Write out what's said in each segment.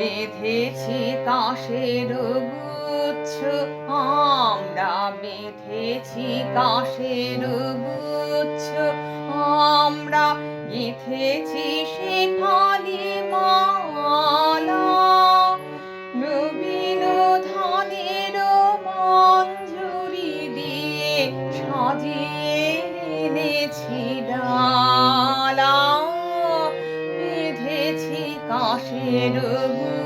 বেঁধেছি কাশের গুচ্ছ। আমরা বেঁধেছি কাশের গুচ্ছ। আমরা গেঁথেছি শেফালি মালা। নবীন ধানের মঞ্জুরি দিয়ে সাজিয়ে এনেছি। বেঁধেছি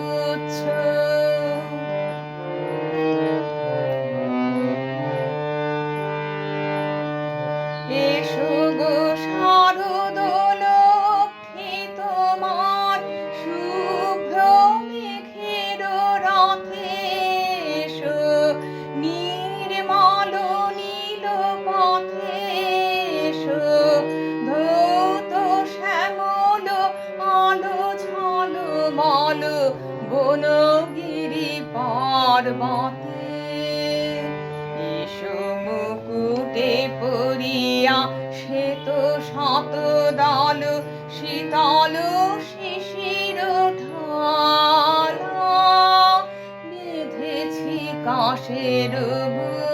বনগিরি পর্বতে এসো মুকুটে পরিয়া শ্বেত শত দল শীতল শিশির ঢালা। বেঁধেছি কাশের গুচ্ছ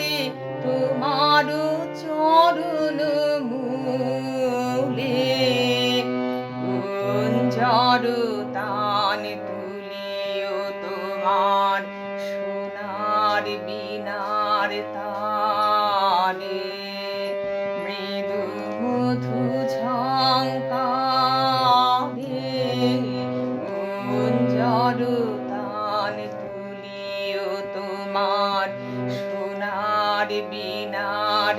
বাড়ি তোমার চরণ মূলে ঝড় তান তুলিও তোমার সোনার বিনার তারে সোনার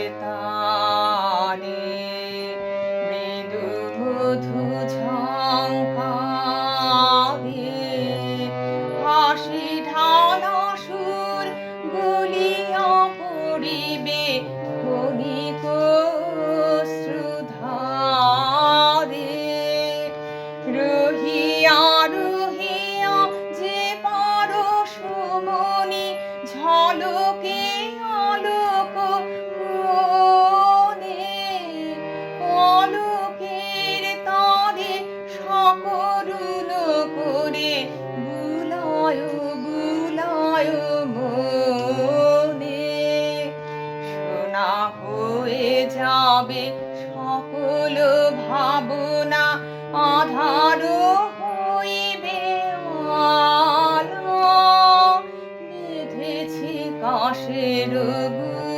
হবে সকল ভাবনা আধার হইবে আলো। বেঁধেছি কাশের গুণ।